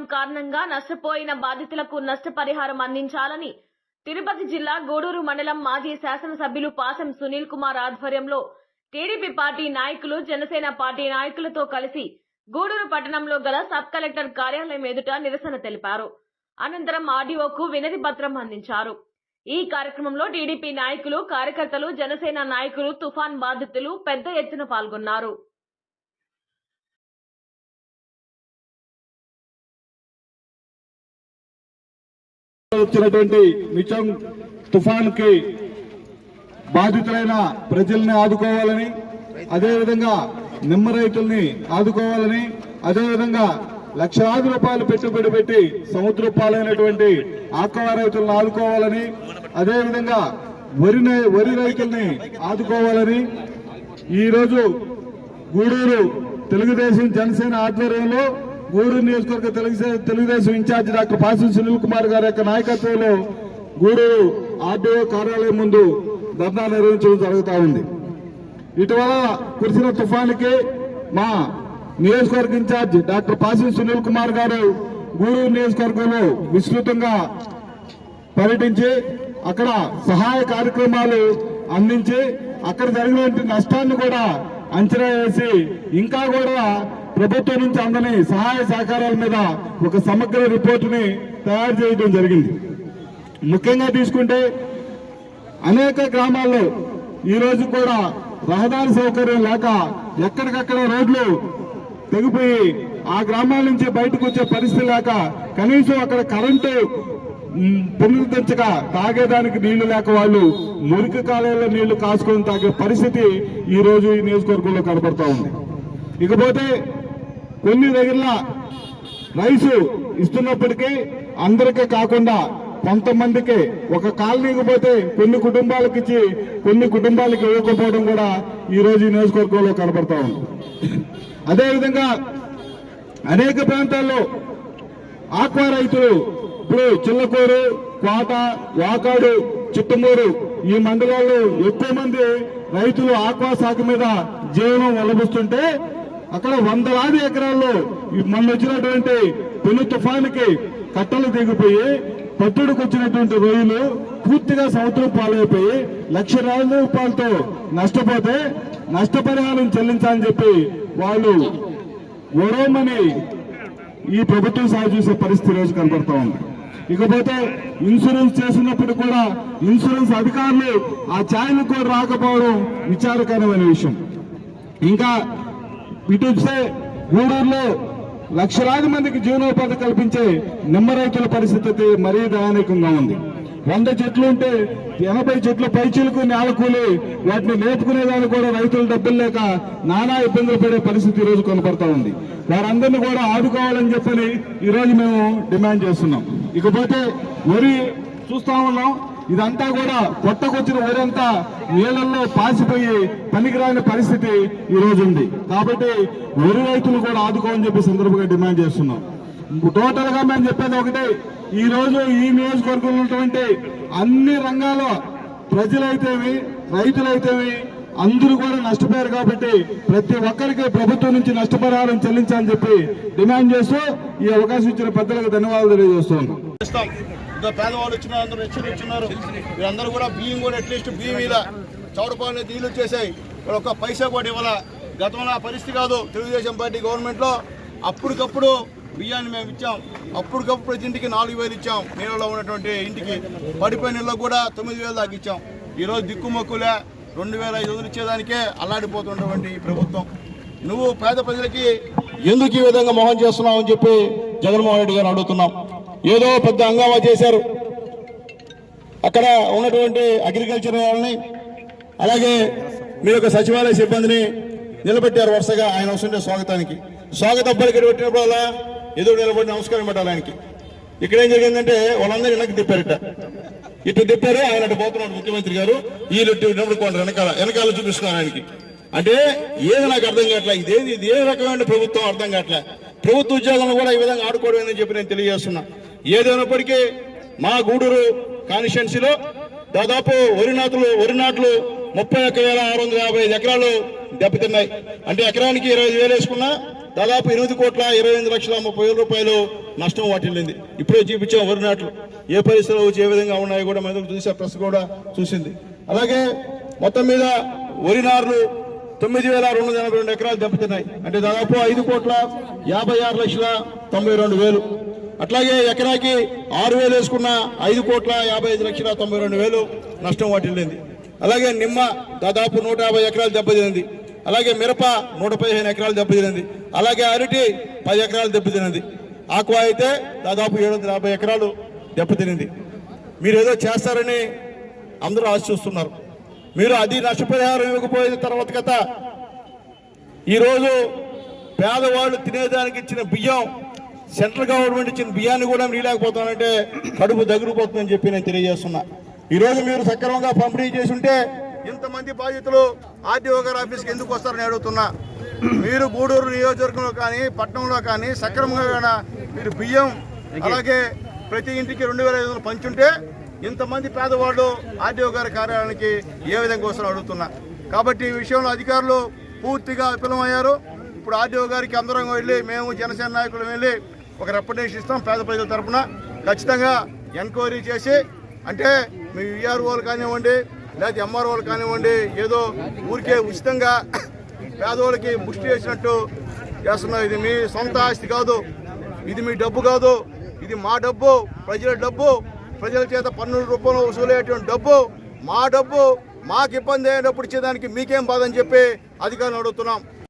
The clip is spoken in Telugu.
తుఫాన్ కారణంగా నష్టపోయిన బాధితులకు నష్టపరిహారం అందించాలని తిరుపతి జిల్లా గూడూరు మండలం మాజీ శాసనసభ్యులు పాసం సునీల్ కుమార్ ఆధ్వర్యంలో టీడీపీ పార్టీ నాయకులు జనసేన పార్టీ నాయకులతో కలిసి గూడూరు పట్టణంలో గల సబ్ కలెక్టర్ కార్యాలయం ఎదుట నిరసన తెలిపారు. అనంతరం ఆర్డీఓకు వినతి పత్రం అందించారు. ఈ కార్యక్రమంలో టీడీపీ నాయకులు కార్యకర్తలు జనసేన నాయకులు తుఫాన్ బాధితులు పెద్ద ఎత్తున పాల్గొన్నారు. వచ్చినటువంటి మిచం తుఫాన్కి బాధితులైన ప్రజల్ని ఆదుకోవాలని అదేవిధంగా నిమ్మ రైతుల్ని ఆదుకోవాలని అదేవిధంగా లక్షలాది రూపాయలు పెట్టుబడి పెట్టి సముద్ర పాలైనటువంటి ఆక్వా రైతులను ఆదుకోవాలని అదేవిధంగా వరి వరి రైతుల్ని ఆదుకోవాలని ఈరోజు గూడూరు తెలుగుదేశం జనసేన ఆధ్వర్యంలో గూడూరు నియోజకవర్గ తెలుగుదేశం తెలుగుదేశం ఇన్ఛార్జి డాక్టర్ పాసి సునీల్ కుమార్ గారి యొక్క నాయకత్వంలో గూడూరు ఆర్డీఓ కార్యాలయం ముందు ధర్నా నిర్వహించడం జరుగుతూ ఉంది. ఇటీవల కురిసిన తుఫానికి మా నియోజకవర్గ ఇన్ఛార్జ్ డాక్టర్ పాసి సునీల్ కుమార్ గారు గూడూరు నియోజకవర్గంలో విస్తృతంగా పర్యటించి అక్కడ సహాయ కార్యక్రమాలు అందించి అక్కడ జరిగినటువంటి నష్టాన్ని కూడా అంచనా వేసి ఇంకా కూడా ప్రభుత్వం నుంచి అందని సహాయ సహకారాల మీద ఒక సమగ్ర రిపోర్టుని తయారు చేయడం జరిగింది. ముఖ్యంగా తీసుకుంటే అనేక గ్రామాల్లో ఈ రోజు కూడా రహదారి సౌకర్యం లేక ఎక్కడికక్కడ రోడ్లు తెగిపోయి ఆ గ్రామాల నుంచి బయటకు వచ్చే పరిస్థితి లేక కనీసం అక్కడ కరెంటు పునరుద్ధరించక తాగేదానికి నీళ్ళు లేక వాళ్ళు మురికి కాలంలో నీళ్ళు కాసుకొని తాగే పరిస్థితి ఈ రోజు ఈ నియోజకవర్గంలో కనబడతా ఉంది. ఇకపోతే కొన్ని దగ్గర రైసు ఇస్తున్నప్పటికీ అందరికీ కాకుండా కొంతమందికి ఒక కాలనీకి పోతే కొన్ని కుటుంబాలకు ఇచ్చి కొన్ని కుటుంబాలకు ఇవ్వకపోవడం కూడా ఈ రోజు ఈ నియోజకవర్గంలో కనబడతా ఉంది. అదేవిధంగా అనేక ప్రాంతాల్లో ఆక్వా రైతులు ఇప్పుడు చిల్లకూరు కోట వాకాడు చిట్టమూరు ఈ మండలాల్లో ఎక్కువ మంది రైతులు ఆక్వా శాఖ మీద జీవనం వలబుస్తుంటే అక్కడ వందలాది ఎకరాల్లో మొన్న వచ్చినటువంటి పెను తుఫానుకి కట్టలు దిగిపోయి పట్టుడికి వచ్చినటువంటి రొయ్యలు పూర్తిగా సముద్రం పాలైపోయి లక్ష రూపాయలతో నష్టపోతే నష్టపరిహారం చెల్లించాలని చెప్పి వాళ్ళు ఒరోమని ఈ ప్రభుత్వం సాగు చేసే పరిస్థితి రోజు కనపడతా ఉంది. ఇకపోతే ఇన్సూరెన్స్ చేసినప్పుడు కూడా ఇన్సూరెన్స్ అధికారులు ఆ ఛాయలకు కూడా రాకపోవడం విచారకరమైన విషయం. ఇంకా ఇటుసే గూడూరులో లక్షలాది మందికి జీవనోపాధి కల్పించే నిమ్మ రైతుల పరిస్థితి మరీ దయానీకంగా ఉంది. వంద చెట్లు ఉంటే ఎనభై చెట్లు పైచీలకు నేలకూలి వాటిని లేపుకునేదానికి కూడా రైతులు డబ్బులు లేక నానా ఇబ్బందులు పడే పరిస్థితి ఈరోజు రోజు కొనపడతా ఉంది. వారందరినీ కూడా ఆదుకోవాలని చెప్పని ఈ రోజు మేము డిమాండ్ చేస్తున్నాం. ఇకపోతే వరి చూస్తా ఉన్నాం. ఇదంతా కూడా కొట్టకొచ్చిన ఊరంతా నీళ్ళల్లో పాసిపోయి పనికిరాని పరిస్థితి ఈ రోజు ఉంది. కాబట్టి వరి రైతులు కూడా ఆదుకోమని చెప్పి సందర్భంగా డిమాండ్ చేస్తున్నాం. టోటల్గా మేము చెప్పేది ఒకటే ఈ రోజు ఈ నియోజకవర్గంలో ఉన్నటువంటి అన్ని రంగాల్లో ప్రజలైతేవి రైతులైతేవి అందరూ కూడా నష్టపోయారు కాబట్టి ప్రతి ఒక్కరికి ప్రభుత్వం నుంచి నష్టపరిహారం చెల్లించాలని చెప్పి డిమాండ్ చేస్తూ ఈ అవకాశం ఇచ్చిన పెద్దలకు ధన్యవాదాలు తెలియజేస్తున్నాం. పేదవాళ్ళు వచ్చినారు అందరూ హెచ్చరి వచ్చినారు వీరందరూ కూడా బియ్యం కూడా అట్లీస్ట్ బియ్యం మీద చౌడపాలు నీళ్ళు వచ్చేసాయి. ఇక్కడ ఒక పైసా కూడా ఇవ్వాల? గతంలో పరిస్థితి కాదు. తెలుగుదేశం పార్టీ గవర్నమెంట్లో అప్పటికప్పుడు బియ్యాన్ని మేము ఇచ్చాం. అప్పటికప్పుడు ప్రతి ఇంటికి నాలుగు వేలు ఇచ్చాం. నీళ్ళలో ఉన్నటువంటి ఇంటికి. పడిపోయిన ఇళ్ళకు కూడా తొమ్మిది వేలు దాకా ఇచ్చాం. ఈరోజు దిక్కుమొక్కులే రెండు వేల ఐదు వందలు ఇచ్చేదానికే అల్లాడిపోతున్నటువంటి ఈ ప్రభుత్వం. నువ్వు పేద ప్రజలకి ఎందుకు ఈ విధంగా మోహన్ చేస్తున్నావు అని చెప్పి జగన్మోహన్ రెడ్డి గారు అడుగుతున్నాం. ఏదో పెద్ద హంగామా చేశారు. అక్కడ ఉన్నటువంటి అగ్రికల్చర్ వాళ్ళని అలాగే మీ యొక్క సచివాలయ సిబ్బందిని నిలబెట్టారు వరుసగా ఆయన వస్తుంటే స్వాగతానికి. స్వాగతం పలికి పెట్టినప్పుడల్లా ఎదురు నిలబడి నమస్కారం పెట్టాలి ఆయనకి. ఇక్కడ ఏం జరిగిందంటే వాళ్ళందరూ వెనక్కి తిప్పారట. ఇటు తిప్పారు ఆయన అటు పోతున్నాడు ముఖ్యమంత్రి గారు. వీళ్ళు ఇటు నిలబడుకోండి వెనకాల వెనకాల చూపిస్తున్నారు ఆయనకి. అంటే ఏది నాకు అర్థం కావట్లే ఇదేది ఇది ఏ రకమైన ప్రభుత్వం అర్థం కావట్లే. ప్రభుత్వ ఉద్యోగాలను కూడా ఈ విధంగా ఆడుకోవడం చెప్పి నేను తెలియజేస్తున్నా. ఏదైనప్పటికీ మా గూడూరు కాన్స్టిట్యున్సీలో దాదాపు వరి నాట్లు వరి నాట్లు ముప్పై ఒక్క వేల ఆరు వందల యాభై ఐదు ఎకరాలు దెబ్బతిన్నాయి. అంటే ఎకరానికి ఇరవై వేలు వేసుకున్నా దాదాపు ఎనిమిది కోట్ల ఇరవై ఎనిమిది లక్షల ముప్పై వేల రూపాయలు నష్టం వాటిల్లింది. ఇప్పుడే చూపించాం వరి నాట్లు. ఏ పరిస్థితుల్లో వచ్చి ఏ విధంగా ఉన్నాయో కూడా మనం చూసే ప్రెస్ కూడా చూసింది. అలాగే మొత్తం మీద వరి నార్లు తొమ్మిది వేల రెండు వందల ఎనభై రెండు ఎకరాలు దెబ్బతిన్నాయి. అంటే దాదాపు ఐదు కోట్ల యాభై ఆరు లక్షల తొంభై రెండు వేలు. అట్లాగే ఎకరాకి ఆరు వేలు వేసుకున్న ఐదు కోట్ల యాభై ఐదు లక్షల తొంభై రెండు వేలు నష్టం వాటిల్లింది. అలాగే నిమ్మ దాదాపు నూట యాభై ఎకరాలు దెబ్బతినింది. అలాగే మిరప నూట పదిహేను ఎకరాలు దెబ్బతినింది. అలాగే అరటి పది ఎకరాలు దెబ్బతినింది. ఆక్వా అయితే దాదాపు ఏడు వందల యాభై ఎకరాలు దెబ్బతినింది. మీరు ఏదో చేస్తారని అందరూ ఆశ చూస్తున్నారు. మీరు అది నష్టపరిహారం ఇవ్వకపోయిన తర్వాత కథ. ఈరోజు పేదవాళ్ళు తినేదానికి ఇచ్చిన బియ్యం సెంట్రల్ గవర్నమెంట్ ఇచ్చిన బియ్యాన్ని కూడా మీరు కడుపు దగ్గరిపోతుందని చెప్పి నేను తెలియజేస్తున్నా. ఈరోజు మీరు సక్రమంగా పంపిణీ చేసి ఉంటే ఇంతమంది బాధితులు ఆర్టీఓ గారి ఆఫీస్కి ఎందుకు వస్తారని అడుగుతున్నా. మీరు గూడూరు నియోజకవర్గంలో కానీ పట్టణంలో కానీ సక్రమంగా మీరు బియ్యం అలాగే ప్రతి ఇంటికి రెండు వేల ఐదు వందలు పంచుంటే ఇంతమంది పేదవాళ్ళు ఆర్టీఓ గారి కార్యాలయానికి ఏ విధంగా వస్తారో అడుగుతున్నా. కాబట్టి ఈ విషయంలో అధికారులు పూర్తిగా విఫలమయ్యారు. ఇప్పుడు ఆర్టీఓ గారికి అందరం వెళ్ళి మేము జనసేన నాయకులు వెళ్ళి ఒక రిప్రజెంటేషన్ ఇస్తాం పేద ప్రజల తరఫున ఖచ్చితంగా ఎంక్వైరీ చేసి అంటే మీ విఆర్ఓలు కానివ్వండి లేదా ఎంఆర్ఓలు కానివ్వండి ఏదో ఊరికే ఉచితంగా పేదవాళ్ళకి ముష్టి చేసినట్టు చేస్తున్నారు. ఇది మీ సొంత ఆస్తి కాదు. ఇది మీ డబ్బు కాదు. ఇది మా డబ్బు ప్రజల డబ్బు. ప్రజల చేత పన్నుల రూపంలో వసూలయ్యేటువంటి డబ్బు మా డబ్బు. మాకు ఇబ్బంది అయినప్పుడు ఇచ్చేదానికి మీకేం బాధ అని చెప్పి అధికారులు అడుగుతున్నాం.